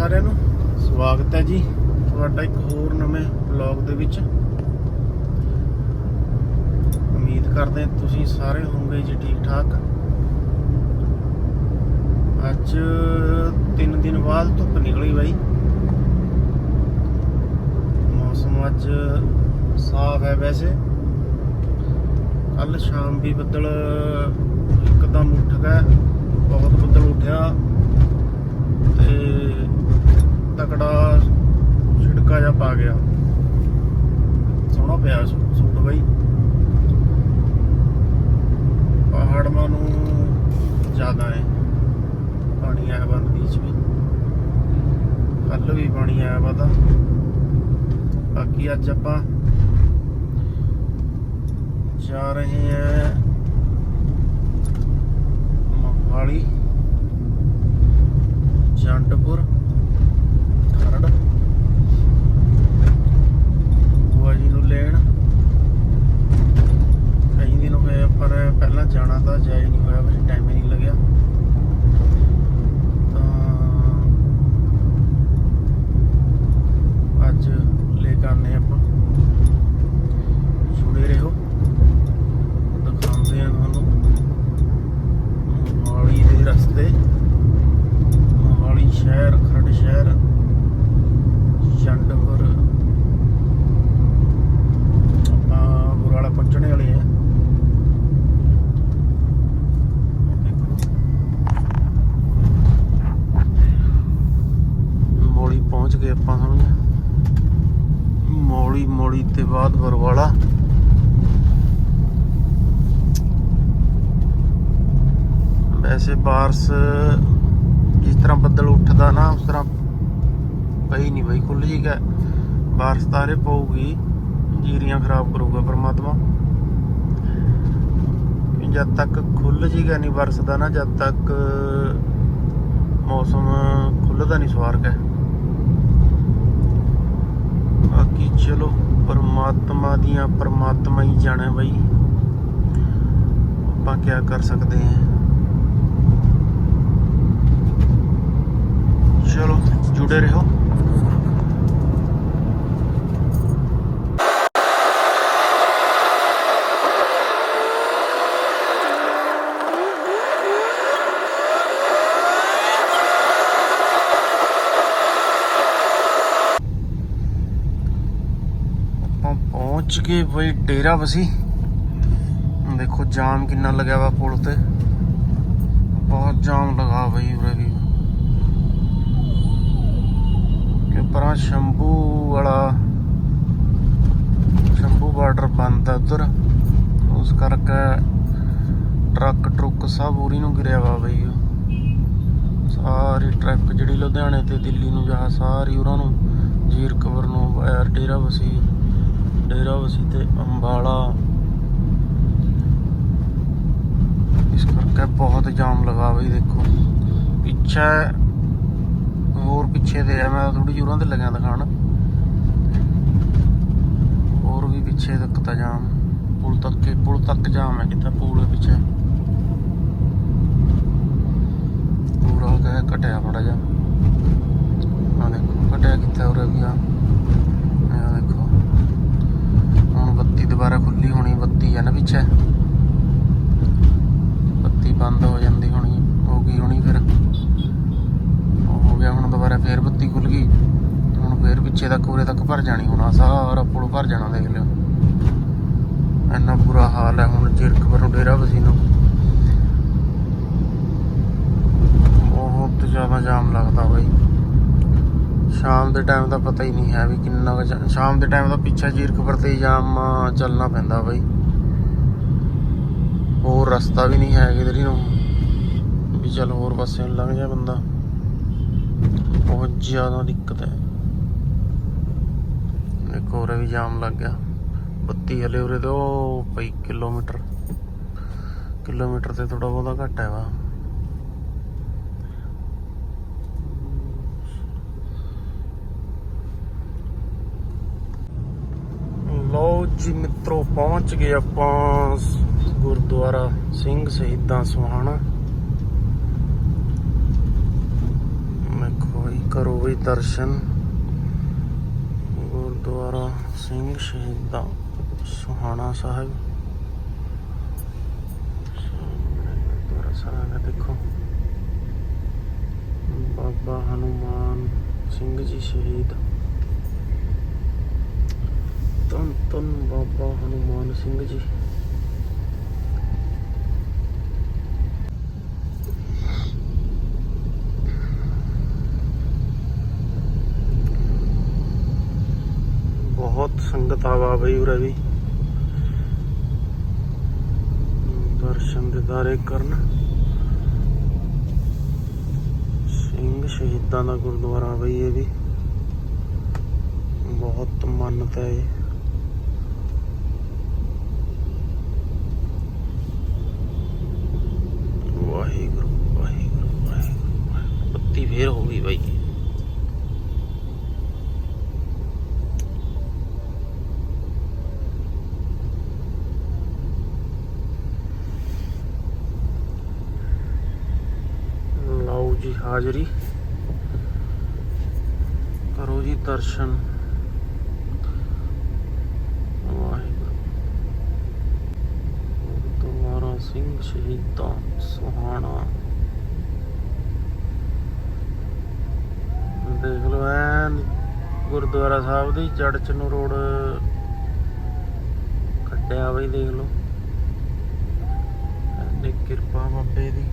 ਸਾਰਿਆਂ ਨੂੰ। ਸਵਾਗਤ ਹੈ ਜੀ ਤੁਹਾਡਾ ਇੱਕ ਹੋਰ ਨਵੇਂ ਵਲੌਗ ਦੇ ਵਿੱਚ। ਉਮੀਦ ਕਰਦੇ ਤੁਸੀਂ ਸਾਰੇ ਹੋਵੋਗੇ ਜੀ ਠੀਕ ਠਾਕ ਅੱਜ 3 ਦਿਨ ਬਾਅਦ ਧੁੱਪ ਨਿਕਲੀ ਬਾਈ। ਮੌਸਮ ਅੱਜ ਸਾਫ਼ ਹੈ ਵੈਸੇ। ਕੱਲ ਸ਼ਾਮ ਵੀ ਬੱਦਲ ਇੱਕਦਮ ਉੱਠ ਗਿਆ। ਬਹੁਤ ਬੱਦਲ ਉੱਠਿਆ। ਤੇ ਤਕੜਾ ਛਿੜਕਾ ਜਾ ਪਾ ਗਿਆ। ਸੋਹਣਾ ਪਿਆ ਸੂ- ਸੂਟ ਬਾਈ। ਪਹਾੜਾਂ ਨੂੰ ਜ਼ਿਆਦਾ ਹੈ। ਪਾਣੀ ਆਇਆ ਬੰਦ ਬੀਚ ਵੀ ਕੱਲ ਵੀ ਪਾਣੀ ਆਇਆ ਵਾ ਤਾਂ ਬਾਕੀ ਅੱਜ ਆਪਾਂ ਜਾ ਰਹੇ ਹਾਂ ਮੋਹਾਲੀ, ਜੰਡਪੁਰ। ਖਰੜ ਬੁਆ ਜੀ ਨੂੰ ਲੈਣ। ਕਈ ਦਿਨ ਹੋਏ ਪਰ ਪਹਿਲਾਂ ਜਾਣਾ ਤਾਂ ਜਾਇ ਨਹੀਂ ਹੋਇਆ, ਵੈਸੇ ਟਾਈਮ ਹੀ ਨਹੀਂ ਲੱਗਿਆ। ਤਾਂ ਅੱਜ ਲੈ ਕੇ ਆਨੇ ਆਪਾਂ। ਜੁੜੇ ਰਹੋ। ਦਿਖਾਉਂਦੇ ਆ ਤੁਹਾਨੂੰ। ਮੋਹਾਲੀ ਦੇ ਰਸਤੇ। ਮੋਹਾਲੀ ਸ਼ਹਿਰ ਖਰੜ ਸ਼ਹਿਰ। ਪਹੁੰਚਣੇ ਵਾਲੇ ਆ। ਮੋਲੀ ਪਹੁੰਚ ਗਏ ਆਪਾਂ ਸਮਝ ਮੋਲੀ ਮੋਲੀ ਤੇ ਬਾਅਦ ਬਰਵਾਲਾ ਵੈਸੇ ਬਾਰਸ ਜਿਸ ਤਰ੍ਹਾਂ ਬੱਦਲ ਉੱਠਦਾ ਨਾ, ਉਸ ਤਰ੍ਹਾਂ ਪਈ ਨਹੀਂ ਬਈ ਖੁੱਲ ਜੀ ਗਏ ਬਾਰਸ ਤਾਰੇ ਪਊਗੀ, ਜੀਰੀਆਂ ਖਰਾਬ ਕਰੂਗਾ ਪਰਮਾਤਮਾ। ਜਦ ਤੱਕ ਖੁੱਲ ਜੀਗਾ ਨਹੀਂ ਵਰਸਦਾ ਨਾ, ਜਦ ਤੱਕ ਮੌਸਮ ਖੁੱਲਦਾ ਨਹੀਂ ਸਵਾਰਗ ਹੈ। ਬਾਕੀ ਚਲੋ, ਪਰਮਾਤਮਾ ਦੀਆਂ ਪਰਮਾਤਮਾ ਹੀ ਜਾਣੇ ਬਈ। ਆਪਾਂ ਕੀ ਕਰ ਸਕਦੇ ਹਾਂ। ਚਲੋ, ਜੁੜੇ ਰਹੋ ਆਪਾਂ ਪਹੁੰਚ ਗਏ ਬਈ, ਡੇਰਾ ਵਸੀ। ਦੇਖੋ, ਜਾਮ ਕਿੰਨਾ ਲੱਗਿਆ ਵਾ ਪੁਲ ਤੇ ਬਹੁਤ ਜਾਮ ਲਗਾ ਬਈ ਉਰੇ ਵੀ। ਕਿ ਪਰਾਂ ਸ਼ੰਭੂ ਵਾਲਾ ਸ਼ੰਭੂ ਬਾਰਡਰ ਬੰਦ ਆ ਉਧਰ। ਉਸ ਕਰਕੇ ਟਰੱਕ ਟਰੁੱਕ ਸਭ ਉਰੀ ਨੂੰ ਗਿਰਿਆ ਵਾ ਬਈ ਸਾਰੀ ਟਰੱਕ ਜਿਹੜੀ ਲੁਧਿਆਣੇ ਤੇ ਦਿੱਲੀ ਨੂੰ ਜਾ, ਸਾਰੀ ਉਹਨਾਂ ਨੂੰ, ਜੀਰ ਕਵਰ ਨੂੰ ਡੇਰਾ ਵਸੀ। ਡੇਰਾ ਵਸੀ ਤੇ ਅੰਬਾਲਾ। ਇਸ ਕਰਕੇ ਬਹੁਤ ਜਾਮ ਲਗਾ ਬਈ ਦੇਖੋ। ਪਿੱਛੇ ਹੋਰ ਪਿੱਛੇ ਤੇ ਆ ਮੈਂ ਥੋੜੀ ਜਿਹੀ ਤੇ ਲੱਗਿਆ ਦਿਖਾਣ। ਹੋਰ ਵੀ ਪਿੱਛੇ ਤੱਕ ਤਾਂ ਜਾਮ। ਪੁਲ ਤੱਕ ਕੇ, ਪੁਲ ਤੱਕ ਜਾਮ ਹੈ ਕਿੱਥੇ? ਪੁਲ ਪਿੱਛੇ। ਪੂਰਾ ਕਹਿ ਘਟਿਆ ਬੜਾ ਜਾ ਆ ਦੇਖੋ, ਘਟਿਆ ਕਿੱਥੇ ਉਰੇ ਵੀ ਆ। ਦੇਖੋ। ਬੱਤੀ ਦੁਬਾਰਾ ਖੁੱਲੀ ਹੋਣੀ, ਬੱਤੀ ਹੈ ਨਾ ਪਿੱਛੇ। ਬੱਤੀ ਬੰਦ ਹੋ ਜਾਂਦੀ ਹੋਣੀ, ਹੋ ਗਈ ਹੋਣੀ ਫਿਰ। ਹੋ ਗਿਆ, ਹੁਣ ਦੁਬਾਰਾ ਫੇਰ ਬੱਤੀ ਖੁੱਲ ਗਈ। ਹੁਣ ਫੇਰ ਪਿੱਛੇ ਤੱਕ, ਉਰੇ ਤੱਕ ਭਰ ਜਾਣੀ ਹੋਣਾ ਸਾਰਾ ਪੁਲ ਭਰ ਜਾਣਾ ਦੇਖ ਲਿਓ। ਇੰਨਾ ਬੁਰਾ ਹਾਲ ਹੈ ਹੁਣ, ਜਿਰਕਪੁਰ ਨੂੰ ਡੇਰਾ ਵਸੀ ਨੂੰ ਬਹੁਤ ਜ਼ਿਆਦਾ ਜਾਮ ਲੱਗਦਾ ਬਾਈ। ਸ਼ਾਮ ਦੇ ਟਾਈਮ ਦਾ ਪਤਾ ਹੀ ਨਹੀਂ ਹੈ ਵੀ ਕਿੰਨਾ ਕੁ ਸ਼ਾਮ ਦੇ ਟਾਈਮ ਦਾ ਪਿੱਛੇ ਜੀਰਕਪੁਰ ਤੇ ਜਾਮ ਚੱਲਣਾ ਪੈਂਦਾ ਬਾਈ। ਹੋਰ ਰਸਤਾ ਵੀ ਨਹੀਂ ਹੈ ਕਿਧਰ ਹੀ ਨੂੰ। ਵੀ ਚੱਲ ਹੋਰ ਪਾਸੇ ਨੂੰ ਲੰਘ ਜਾ ਬੰਦਾ। ਬਹੁਤ ਜ਼ਿਆਦਾ ਦਿੱਕਤ ਹੈ। ਇੱਕ ਹੋਰ ਵੀ ਜਾਮ ਲੱਗ ਗਿਆ। ਬੱਤੀ ਹਲੇ ਉਰੇ ਤੋਂ ਪਈ ਕਿਲੋਮੀਟਰ। ਕਿਲੋਮੀਟਰ ਤੇ ਥੋੜਾ ਬਹੁਤਾ ਘੱਟ ਹੈ ਵਾ ਲਓ ਜੀ ਮਿੱਤਰੋ, ਪਹੁੰਚ ਗਏ ਆਪਾਂ ਗੁਰਦੁਆਰਾ ਸਿੰਘ ਸ਼ਹੀਦਾਂ ਸੁਹਾਣਾ ਦੇਖੋ ਬਈ ਕਰੋ ਵੀ ਦਰਸ਼ਨ। ਗੁਰਦੁਆਰਾ ਸਿੰਘ ਸ਼ਹੀਦਾਂ ਸੁਹਾਣਾ ਸਾਹਿਬ। ਗੁਰਦੁਆਰਾ ਸਾਹਿਬ ਦੇਖੋ। ਬਾਬਾ ਹਨੂਮਾਨ ਸਿੰਘ ਜੀ ਸ਼ਹੀਦ ਧੰਨ ਧੰਨ ਬਾਬਾ ਹਨੂਮਾਨ ਸਿੰਘ ਜੀ ਬਹੁਤ ਸੰਗਤ ਆਵਾ ਬਈ ਉਰੇ ਵੀ ਦਰਸ਼ਨ ਦਿਦਾਰੇ ਕਰਨ ਸਿੰਘ ਸ਼ਹੀਦਾਂ ਦਾ ਗੁਰਦੁਆਰਾ ਬਈ ਇਹ ਵੀ ਬਹੁਤ ਮੰਨਤ ਹੈ ਇਹ ਵਾਹਿਗੁਰੂ ਵਾਹਿਗੁਰੂ ਵਾਹਿਗੁਰੂ ਵਾਹਿਗੁਰੂ। ਬੱਤੀ ਫੇਰ ਹੋ ਗਈ ਬਾਈ ਲਓ ਜੀ ਹਾਜ਼ਰੀ। ਕਰੋ ਜੀ ਦਰਸ਼ਨ। ਵਾਹਿਗੁਰੂ। ਗੁਰਦੁਆਰਾ ਸਿੰਘ ਸ਼ਹੀਦਾਂ ਸੁਹਾਣਾ। ਦੇਖ ਲਓ ਐਨ ਗੁਰਦੁਆਰਾ ਸਾਹਿਬ ਦੀ ਜੜ ਨੂੰ ਰੋਡ ਕੱਟਿਆ ਬਈ ਦੇਖ ਲਓ। ਐਨੀ ਕਿਰਪਾ ਬਾਬੇ ਦੀ।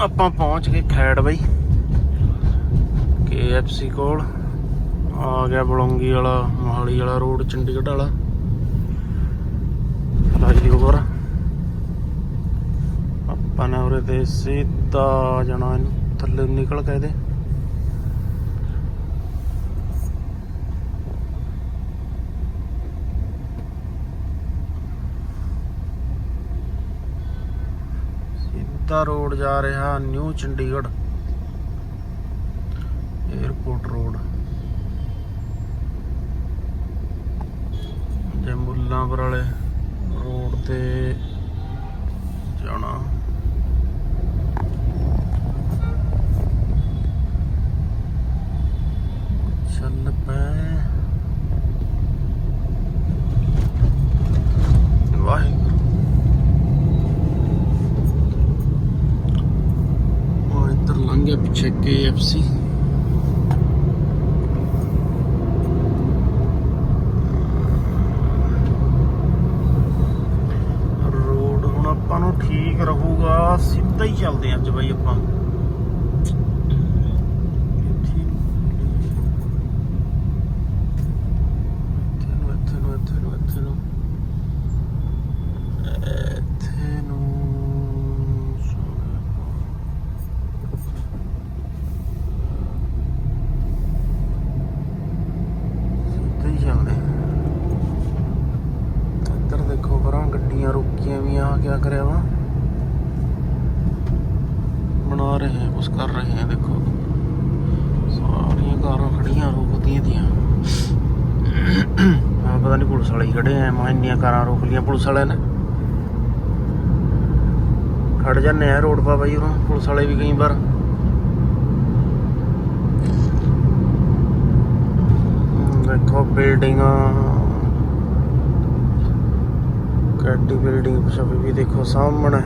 ਆਪਾਂ ਪਹੁੰਚ ਗਏ ਖੈੜ ਬਈ। KFC ਕੋਲ। ਆ ਗਿਆ ਬਲੌਂਗੀ ਵਾਲਾ, ਮੋਹਾਲੀ ਵਾਲਾ ਰੋਡ, ਚੰਡੀਗੜ੍ਹ ਵਾਲਾ। ਫਲਾਈਓਵਰ ਆਪਾਂ ਨੇ ਉਰੇ ਤੇ ਸਿੱਧਾ ਜਾਣਾ ਇਹਨੂੰ, ਥੱਲੇ ਨਿਕਲ ਕੇ ਇਹਦੇ। ਸਿੱਧਾ ਰੋਡ ਜਾ ਰਿਹਾ ਨਿਊ ਚੰਡੀਗੜ੍ਹ। 에어ਪੋਰਟ ਰੋਡ ਜੇ ਮੁੱਲਾਂਪੁਰ ਵਾਲੇ ਰੋਡ ਤੇ ਜਾਣਾ ਚੱਲ ਪੈ ਵਾਹਿਗੁਰੂ ਉਹ ਇੱਧਰ ਲੰਘ KFC ਰੋਡ ਹੁਣ ਆਪਾਂ ਨੂੰ ਠੀਕ ਰਹੂਗਾ, ਸਿੱਧਾ ਹੀ ਚੱਲਦੇ ਹਾਂ ਅੱਜ ਬਾਈ ਆਪਾਂ ਇੱਥੇ ਨੂੰ ਇੱਥੇ ਨੂੰ ਇੱਥੇ ਨੂੰ ਇੱਥੇ ਨੂੰ ਇੱਥੇ ਨੂੰ ਸਿੱਧਾ ਹੀ ਚੱਲਦੇ ਇੱਧਰ ਦੇਖੋ ਪਰਾਂ ਗੱਡੀਆਂ ਰੁਕੀਆਂ ਵੀ ਆ ਕਿਆ ਕਰਿਆ ਵਾ ਬਣਾ ਰਹੇ ਹੈ ਕੁਛ ਕਰ ਰਹੇ ਹੈ ਦੇਖੋ ਸਾਰੀਆਂ ਕਾਰਾਂ ਖੜੀਆਂ ਰੋਕਦੀਆਂ ਦੀਆਂ ਆ ਪਤਾ ਨਹੀਂ ਪੁਲਿਸ ਵਾਲੇ ਹੀ ਖੜੇ ਐ ਮੈਂ ਇੰਨੀਆਂ ਕਾਰਾਂ ਰੋਕ ਲੀਆਂ ਪੁਲਿਸ ਵਾਲਿਆਂ ਨੇ। ਖੜ ਜਾਂਦੇ ਆ ਰੋਡ ਪਾ ਬਾਈ ਉਹ ਪੁਲਿਸ ਵਾਲੇ ਵੀ ਕਈ ਵਾਰ। ਦੇਖੋ ਬਿਲਡਿੰਗਾਂ, ਕੈਡੀ ਬਿਲਡਿੰਗ ਪਿਛੇ ਵੀ ਦੇਖੋ ਸਾਹਮਣੇ।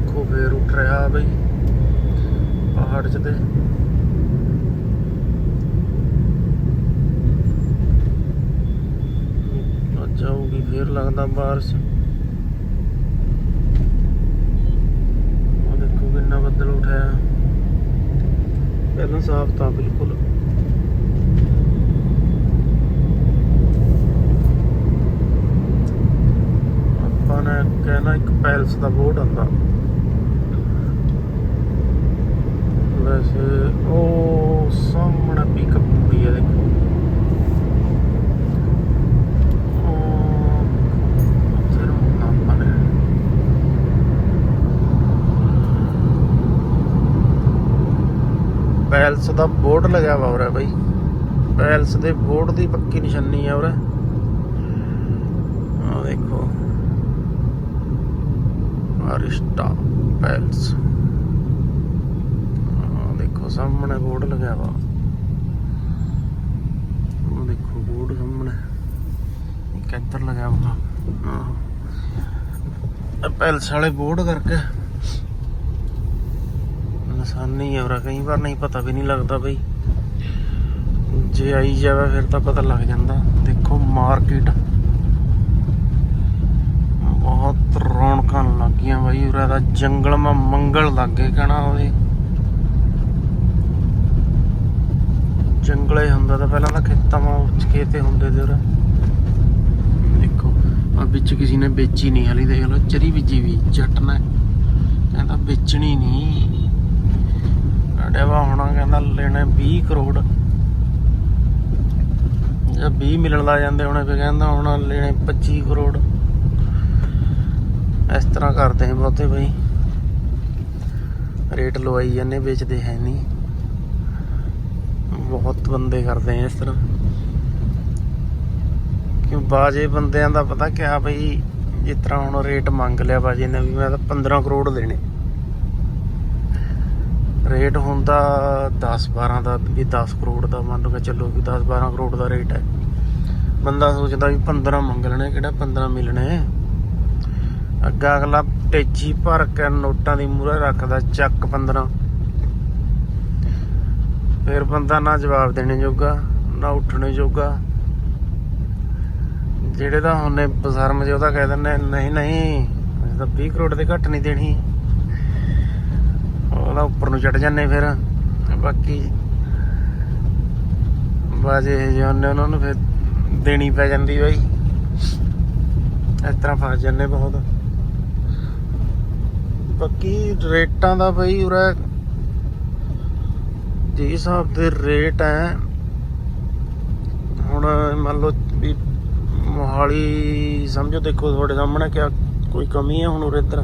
ਦੇਖੋ ਫੇਰ ਉੱਠ ਰਿਹਾ ਬਈ, ਪਹਾੜ 'ਚ ਤੇ। ਅੱਜ ਫੇਰ ਲੱਗਦਾ ਬਾਰਿਸ਼। ਉਹ ਦੇਖੋ ਕਿੰਨਾ ਬੱਦਲ ਉਠਿਆ। ਪਹਿਲਾਂ ਸਾਫ਼ ਤਾਂ ਬਿਲਕੁਲ। ਆਪਾਂ ਨੇ ਕਹਿਣਾ ਇੱਕ ਪੈਲਸ ਦਾ ਬੋਰਡ ਆਂਦਾ ਵੈਸੇ ਉਹ ਸਾਹਮਣੇ ਪਿਕਅਪ ਹੁੰਦੀ ਹੈ ਦੇਖੋ ਪੈਲਸ ਦਾ ਬੋਰਡ ਲੱਗਿਆ ਵਾ ਉਰੇ ਬਈ। ਪੈਲਸ ਦੇ ਬੋਰਡ ਦੀ ਪੱਕੀ ਨਿਸ਼ਾਨੀ ਆ ਉਰੇ। ਆ ਦੇਖੋ। ਅਰਿਸਟਾ ਪੈਲਸ। ਸਾਹਮਣੇ ਬੋਰਡ ਲੱਗਿਆ ਵਾ। ਉਹ ਦੇਖੋ ਬੋਰਡ ਸਾਹਮਣੇ। ਇੱਕ ਇੱਧਰ ਲੱਗਿਆ ਵਾ। ਪੈਲਸ ਵਾਲੇ ਬੋਰਡ ਕਰਕੇ। ਨਿਸ਼ਾਨੀ ਹੈ ਕਈ ਵਾਰ ਨਹੀਂ ਪਤਾ ਵੀ ਨਹੀਂ ਲੱਗਦਾ ਬਈ। ਜੇ ਆਈ ਜਾਵੇ ਫਿਰ ਤਾਂ ਪਤਾ ਲੱਗ ਜਾਂਦਾ। ਦੇਖੋ ਮਾਰਕੀਟ। ਬਹੁਤ ਰੌਣਕਾਂ ਲੱਗੀਆਂ ਬਾਈ ਉਰਾ ਦਾ। ਜੰਗਲ ਮਾ ਮੰਗਲ ਲੱਗੇ ਕਹਣਾ ਉਹਦੇ। ਜੰਗਲੇ ਹੁੰਦਾ ਤਾਂ ਪਹਿਲਾਂ ਤਾਂ ਖੇਤਾਂ ਮਾ ਖੇਤੇ ਹੁੰਦੇ ਤੇ ਉਰੇ। ਦੇਖੋ ਆ ਵਿੱਚ ਕਿਸੇ ਨੇ ਵੇਚੀ ਨਹੀਂ, ਹਲੀ ਦੇਖ ਲਓ, ਚਰੀ ਬੀਜੀ ਵੀ, ਜੱਟ ਨੇ। ਕਹਿੰਦਾ ਵੇਚਣੀ ਨਹੀਂ। ਡੇਵਾ ਹੋਣਾ ਕਹਿੰਦਾ ਲੈਣੇ 20 ਕਰੋੜ। ਜੇ 20 ਮਿਲਣ ਲੱਗ ਜਾਂਦੇ ਹੁਣੇ ਫੇ ਕਹਿੰਦਾ ਹੁਣ ਲੈਣੇ 25 ਕਰੋੜ। ਇਸ ਤਰ੍ਹਾਂ ਕਰਦੇ ਆ ਬਹੁਤੇ ਬਈ। ਰੇਟ ਲਵਾਈ ਜਾਂਦੇ, ਵੇਚਦੇ ਹੈ ਨਹੀਂ। ਬਹੁਤ ਬੰਦੇ ਕਰਦੇ ਆ ਇਸ ਤਰ੍ਹਾਂ। ਕਿਉਂ ਬਾਜੇ ਬੰਦਿਆਂ ਦਾ ਪਤਾ ਕਿਆ ਬਈ, ਜਿਸ ਤਰ੍ਹਾਂ ਹੁਣ ਰੇਟ ਮੰਗ ਲਿਆ ਬਾਜੇ ਨੇ ਵੀ ਮੈਂ ਤਾਂ 15 ਕਰੋੜ ਦੇਣੇ। ਰੇਟ ਹੁੰਦਾ 10 12 ਦਾ ਵੀ 10 ਕਰੋੜ ਦਾ, ਮੰਨ ਲਓ ਕਿ ਚੱਲੋ ਵੀ 10 12 ਕਰੋੜ ਦਾ ਰੇਟ ਹੈ। ਬੰਦਾ ਸੋਚਦਾ ਵੀ 15 ਮੰਗ ਲੈਣੇ, ਕਿਹੜਾ 15 ਮਿਲਣੇ? ਅੱਗਾ ਅਗਲਾ ਟੇਚੀ ਭਰ ਕੇ ਨੋਟਾਂ ਦੀ ਮੂਹਰੇ ਰੱਖਦਾ, ਚੱਕ 15 ਫਿਰ ਬੰਦਾ ਨਾ ਜਵਾਬ ਦੇਣੇ ਜੋਗਾ, ਨਾ ਉੱਠਣੇ ਜੋਗਾ। ਜਿਹੜੇ ਤਾਂ ਹੁੰਨੇ ਬਸਰਮ ਜੇ ਉਹਦਾ ਕਹਿ ਦਿੰਦੇ ਨਹੀਂ ਨਹੀਂ, ਅਸੀਂ ਤਾਂ 20 ਕਰੋੜ ਦੇ ਘੱਟ ਨਹੀਂ ਦੇਣੀ। ਉਹਦਾ ਉੱਪਰ ਨੂੰ ਚੜ ਜਾਂਦੇ ਫਿਰ। ਬਾਕੀ ਬਾਜੇ ਜਾਂਦੇ ਉਹਨਾਂ ਨੂੰ ਫਿਰ ਦੇਣੀ ਪੈ ਜਾਂਦੀ ਬਾਈ। ਇਸ ਤਰ੍ਹਾਂ ਫਸ ਜਾਂਦੇ ਬਹੁਤ। ਬਾਕੀ ਰੇਟਾਂ ਦਾ ਬਈ ਉਰੇ ਜੇ ਹਿਸਾਬ ਦੇ ਰੇਟ ਹੈ ਹੁਣ ਮੰਨ ਲਓ ਵੀ ਮੋਹਾਲੀ ਸਮਝੋ, ਦੇਖੋ ਤੁਹਾਡੇ ਸਾਹਮਣੇ ਕਿਆ ਕੋਈ ਕਮੀ ਹੈ ਹੁਣ ਉਰੇ ਇੱਧਰ?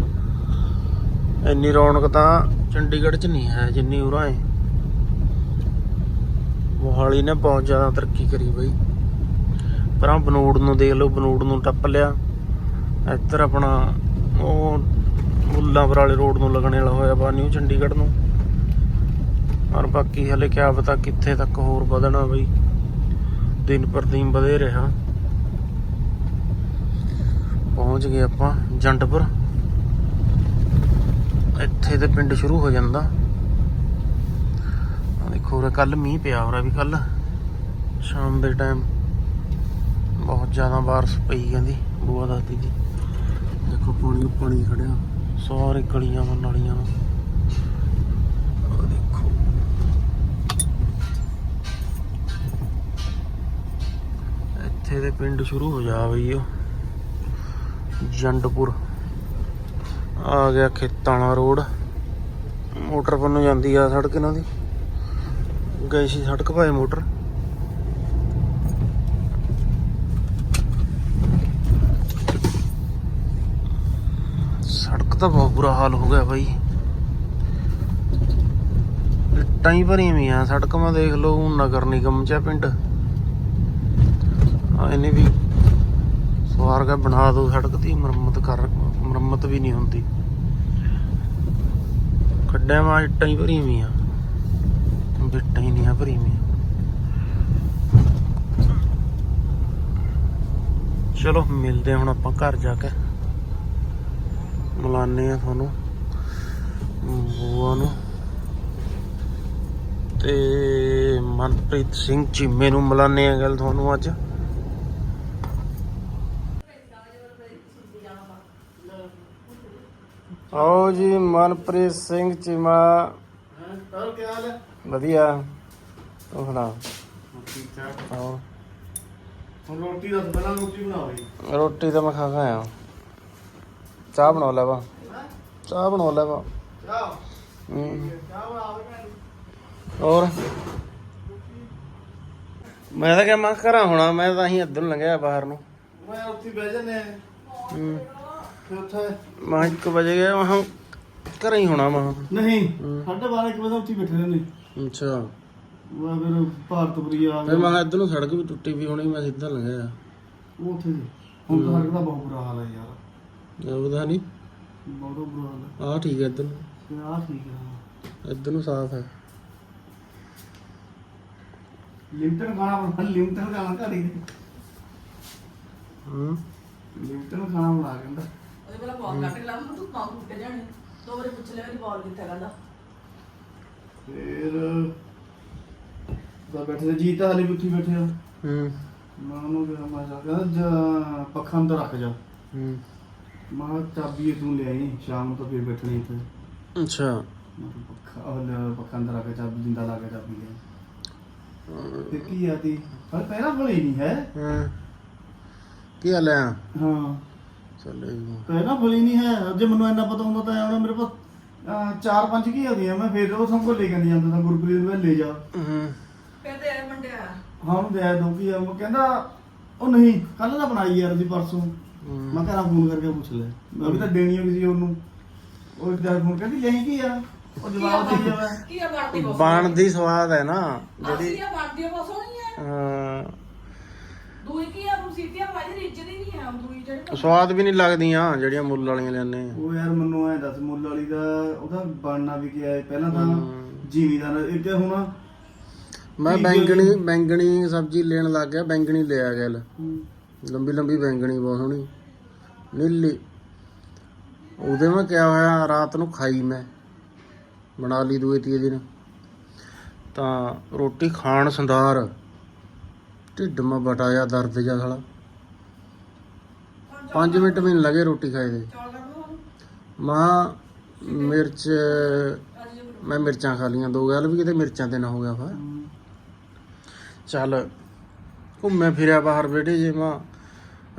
ਇੰਨੀ ਰੌਣਕ ਤਾਂ ਚੰਡੀਗੜ੍ਹ 'ਚ ਨਹੀਂ ਹੈ ਜਿੰਨੀ ਉਰਾਂ ਹੈ ਮੋਹਾਲੀ ਨੇ ਬਹੁਤ ਜ਼ਿਆਦਾ ਤਰੱਕੀ ਕਰੀ ਬਈ। ਪਰਾਂ ਬਨੂੜ ਨੂੰ ਦੇਖ ਲਓ, ਬਨੂੜ ਨੂੰ ਟੱਪ ਲਿਆ। ਇੱਧਰ ਆਪਣਾ ਉਹ ਮੁੱਲਾਂਪੁਰ ਵਾਲੇ ਰੋਡ ਨੂੰ ਲੱਗਣੇ ਵਾਲਾ ਹੋਇਆ ਬਾ ਨਿਊ ਚੰਡੀਗੜ੍ਹ ਨੂੰ। ਪਰ ਬਾਕੀ ਹਲੇ ਕਿਆ ਪਤਾ ਕਿੱਥੇ ਤੱਕ ਹੋਰ ਵਧਣਾ ਬਈ। ਦਿਨ ਪਰ ਦਿਨ ਵਧੇ ਰਿਹਾ। ਪਹੁੰਚ ਗਏ ਆਪਾਂ ਜੰਡਪੁਰ। ਇੱਥੇ ਤੇ ਪਿੰਡ ਸ਼ੁਰੂ ਹੋ ਜਾਂਦਾ। ਦੇਖੋ ਉਰੇ ਕੱਲ ਮੀਂਹ ਪਿਆ ਉਰੇ ਵੀ ਕੱਲ ਸ਼ਾਮ ਦੇ ਟਾਈਮ ਬਹੁਤ ਜ਼ਿਆਦਾ ਬਾਰਿਸ਼ ਪਈ ਜਾਂਦੀ ਬੂਆ ਦੱਸਦੀ ਜੀ ਦੇਖੋ ਪਾਣੀ ਪਾਣੀ ਖੜਿਆ। ਸਾਰੇ ਗਲੀਆਂ ਵਾਂ ਨਾਲੀਆਂ ਇੱਥੇ ਦੇ ਪਿੰਡ ਸ਼ੁਰੂ ਹੋ ਜਾ ਬਈ ਉਹ। ਜੰਡਪੁਰ। ਆ ਗਿਆ ਖੇਤਾਂ ਰੋਡ। ਮੋਟਰ ਵੱਲੋਂ ਜਾਂਦੀ ਆ ਸੜਕ ਇਹਨਾਂ ਦੀ। ਗਈ ਸੀ ਸੜਕ ਭਾਏ ਮੋਟਰ। ਸੜਕ ਤਾਂ ਬਹੁਤ ਬੁਰਾ ਹਾਲ ਹੋ ਗਿਆ ਬਾਈ। ਇੱਟਾਂ ਹੀ ਭਰੀਆਂ ਆ ਸੜਕ ਮਾ ਦੇਖ ਲਓ, ਨਗਰ ਨਿਗਮ ਚ ਪਿੰਡ। ਇਹਨੇ ਵੀ ਸਵਾਰ ਕੇ ਬਣਾ ਦੋ, ਸੜਕ ਦੀ ਮੁਰੰਮਤ ਕਰ, ਮੁਰੰਮਤ ਵੀ ਨਹੀਂ ਹੁੰਦੀ। ਖੱਡਿਆਂ ਮਾ ਇੱਟਾਂ ਹੀ ਭਰੀਆਂ ਵੀਆਂ ਬਿੱਟਾਂ ਹੀ ਨਹੀਂ ਆ ਭਰੀਆਂ ਵੀਆਂ ਚਲੋ, ਮਿਲਦੇ ਹੁਣ ਆਪਾਂ ਘਰ ਜਾ ਕੇ। ਮਿਲਾਨੇ ਆ ਤੁਹਾਨੂੰ, ਬੂਆ ਨੂੰ। ਤੇ ਮਨਪ੍ਰੀਤ ਸਿੰਘ ਚੀਮੇ ਨੂੰ ਮਿਲਾਨੇ ਆ ਗੱਲ ਤੁਹਾਨੂੰ ਅੱਜ। ਆਓ ਜੀ ਮਨਪ੍ਰੀਤ ਸਿੰਘ ਚੀਮਾ। ਹੋਰ ਕੀ ਹਾਲ ਹੈ ਵਧੀਆ। ਤੂੰ ਸੁਣਾ। ਠੀਕ ਠਾਕ ਆਓ। ਹੁਣ ਰੋਟੀ ਦਾ ਪਹਿਲਾਂ ਰੋਟੀ ਬਣਾਓ ਜੀ ਰੋਟੀ ਤਾਂ ਮੈਂ ਖਾ ਕੇ ਆਇਆ। ਚਾਹ ਬਣਾ ਲੈ ਵਾ। ਚਾਹ ਬਣਾ ਲੈ ਵਾ। ਚਾਹ? ਹੂੰ। ਚਾਹ ਬਣਾਓ ਭੈਣ ਹੋਰ? ਮੈਂ ਤਾਂ ਕਿਹਾ ਮੈਂ ਘਰਾਂ ਹੋਣਾ ਮੈਂ ਤਾਂ ਅਸੀਂ ਇੱਧਰ ਨੂੰ ਲੰਘਿਆ ਬਾਹਰ ਨੂੰ। ਮੈਂ ਉੱਥੇ ਬਹਿ ਜੰਨੇ ਹੂੰ। ਫਿਰ ਉੱਥੇ ਮੈਂ 1 ਵਜੇ ਗਿਆ ਮੈਂ ਘਰੇ ਹੀ ਹੋਣਾ ਮੈਂ। ਨਹੀਂ ਹੂੰ। ਸਾਢੇ 12 ਇੱਕ ਵਜੇ ਉੱਥੇ ਹੀ ਬੈਠੇ ਰਹਿੰਦੇ। ਅੱਛਾ। ਮੈਂ ਫਿਰ ਭਾਰਤਪੁਰੀ ਆ ਫਿਰ ਮੈਂ ਕਿਹਾ ਇੱਧਰ ਨੂੰ ਸੜਕ ਵੀ ਟੁੱਟੀ ਵੀ ਹੋਣੀ ਮੈਂ ਸਿੱਧਾ ਲੰਘਿਆ ਉਹ ਉੱਥੇ ਸੀ। ਹੁਣ ਤਾਂ ਸੜਕ ਦਾ ਬਹੁਤ ਬੁਰਾ ਹਾਲ ਹੈ ਯਾਰ। ਉਹਦਾ ਨਹੀਂ ਬਹੁਤ ਬੁਰਾ ਹਾਲ ਹੈ। ਆਹ ਠੀਕ ਹੈ ਇੱਧਰ ਨੂੰ। ਤੇ ਆਹ ਠੀਕ ਹੈ ਇੱਧਰ ਨੂੰ ਸਾਫ਼ ਹੈ। ਲਿਮਟਨ ਖਾਣਾ ਬਣਾ ਲਿਮਟਨ ਖਾਣਾ ਘੜੀ ਹੂੰ। ਲਿਮਟਨ ਖਾਣਾ ਬਣਾ ਕਹਿੰਦਾ ਉਹਦੇ ਪਹਿਲਾਂ ਬਾਲ ਕੱਟ ਕੇ ਲਾਉਂ ਤੂੰ ਕੰਮ ਟੁੱਟ ਜਾਣੇ? ਦੋ ਵਾਰੀ ਪੁੱਛ ਲਿਆ ਵੀ ਬਾਲ ਕਿੱਥੇ ਕਹਿੰਦਾ ਫਿਰ ਤਾਂ ਬੈਠੇ ਤੇ ਜੀਤ ਤਾਂ ਹਾਲੇ ਵੀ ਉੱਥੇ ਬੈਠੇ ਆ। ਹੂੰ। ਮੈਂ ਉਹਨੂੰ ਕਿਹਾ ਮੈਂ ਕਿਹਾ ਕਹਿੰਦਾ ਜਾ ਪੱਖਾ ਅੰਦਰ ਰੱਖ ਜਾ। ਹੂੰ। ਮੈਂ ਕਿਹਾ ਚਾਬੀ ਤੂੰ ਲੈ ਆਈ ਸ਼ਾਮ ਨੂੰ ਤਾਂ ਫਿਰ ਬੈਠਣੀ ਇੱਥੇ। ਅੱਛਾ। ਮੈਂ ਕਿਹਾ ਪੱਖਾ ਉਹ ਲੈ ਪੱਖਾ ਅੰਦਰ ਰੱਖ ਚਾਬੀ ਜਿੰਦਾ ਲਾ ਕੇ ਚਾਬੀ ਲੈ। ਤੇ ਕੀ ਆਤੀ ਪਰ ਪਹਿਲਾਂ ਭਲੀ ਨਹੀਂ ਹੈ। ਹਾਂ। ਕੀ ਹਾਲ ਹੈ ਹਾਂ। ਚੱਲੇ ਪਹਿਲਾਂ ਭਲੀ ਨਹੀਂ ਹੈ। ਜੇ ਮੈਨੂੰ ਇੰਨਾ ਪਤਾ ਹੁੰਦਾ ਤਾਂ ਆਉਣਾ ਮੇਰੇ ਕੋਲ ਅਹ, ਚਾਰ ਪੰਜ ਕੀ ਆਉਂਦੀਆਂ ਮੈਂ ਫਿਰ ਉਹ ਸੰਗੋ ਲੈ ਕੇ ਨਹੀਂ ਜਾਂਦਾ ਤਾਂ ਗੁਰਪ੍ਰੀਤ ਨੂੰ ਲੈ ਜਾ। ਹੂੰ। ਫਿਰ ਤੇ ਇਹ ਮੰਡਿਆ। ਹਾਂ ਉਹਨੂੰ ਦੇ ਦੋ ਕੀ ਆ ਉਹ ਕਹਿੰਦਾ ਉਹ ਨਹੀਂ ਕੱਲ ਦਾ ਬਣਾਈ ਯਾਰ ਜੀ ਪਰਸੋਂ। ਮੈਂ ਘਰਾਂ ਫੋਨ ਕਰਕੇ ਪੁੱਛ ਲਿਆ। ਮੈਂ ਵੀ ਤਾਂ ਦੇਣੀ ਹੋਈ ਸੀ ਉਹਨੂੰ। ਉਹ ਇੱਕ ਦਿਨ ਫੋਨ ਕਹਿੰਦੀ ਲਈ ਕੀ ਆ? ਉਹ ਜਵਾਬ ਦੇ ਜਾਵਾ ਕੀ ਆ ਬਣਦੀ? ਬਸ ਬਣਦੀ ਸਵਾਦ ਹੈ ਨਾ ਜਿਹੜੀ ਜਿਹੜੀ ਆ ਬਣਦੀ ਬਸ ਹੋਣੀ ਹੈ ਹਾਂ, ਦੂਈ ਕੀ ਆ ਰੁਸੀਤੀਆਂ ਭਾਜੀ ਰਿੱਜਦੀ ਨਹੀਂ ਹੈ ਦੂਈ ਜਿਹੜੀ ਸਵਾਦ ਵੀ ਨਹੀਂ ਲੱਗਦੀਆਂ ਜਿਹੜੀਆਂ ਮੁੱਲ ਵਾਲੀਆਂ ਲੈਣੇ ਉਹ ਯਾਰ ਮੈਨੂੰ ਐ ਦੱਸ ਮੁੱਲ ਵਾਲੀ ਦਾ ਉਹਦਾ ਬਣਨਾ ਵੀ ਕੀ ਹੈ? ਪਹਿਲਾਂ ਤਾਂ। ਜੀਵੀਦਾਰ ਇੱਕ ਹੁਣ ਮੈਂ। ਬੈਂਗਣੀ ਬੈਂਗਣੀ ਸਬਜ਼ੀ ਲੈਣ ਲੱਗ ਗਿਆ ਬੈਂਗਣੀ ਲਿਆ ਗਿਆ ਲੈ। ਹਮ, ਲੰਬੀ ਲੰਬੀ ਬੈਂਗਣੀ ਬਹੁਤ ਸੋਹਣੀ। ਨੀਲੀ। ਉਹਦੇ ਮੈਂ ਕਿਹਾ ਹੋਇਆ ਰਾਤ ਨੂੰ ਖਾਈ ਮੈਂ। ਬਣਾ ਲਈ ਦੂਏ ਤੀਏ ਦਿਨ। ਤਾਂ ਰੋਟੀ ਖਾਣ ਸੰਦਾਰ। ਢਿੱਡ ਮਾ ਬਟਾ ਜਾ, ਦਰਦ ਜਾ ਸਾਲਾ। 5 ਮਿੰਟ ਮੈਨੂੰ ਲੱਗੇ ਰੋਟੀ ਖਾਏ ਦੇ। ਚੌਲ ਮਾਂ, ਮਿਰਚ, ਮੈਂ ਮਿਰਚਾਂ ਖਾ ਲੀਆਂ ਦੋ ਗੱਲ ਵੀ ਕਿਤੇ ਮਿਰਚਾਂ ਤੇ ਨਾ ਹੋ ਗਿਆ ਫਾ। ਚੱਲ, ਘੁੰਮੇ ਫਿਰਿਆ ਬਾਹਰ ਬੇਟੇ ਜੇ ਮਾਂ।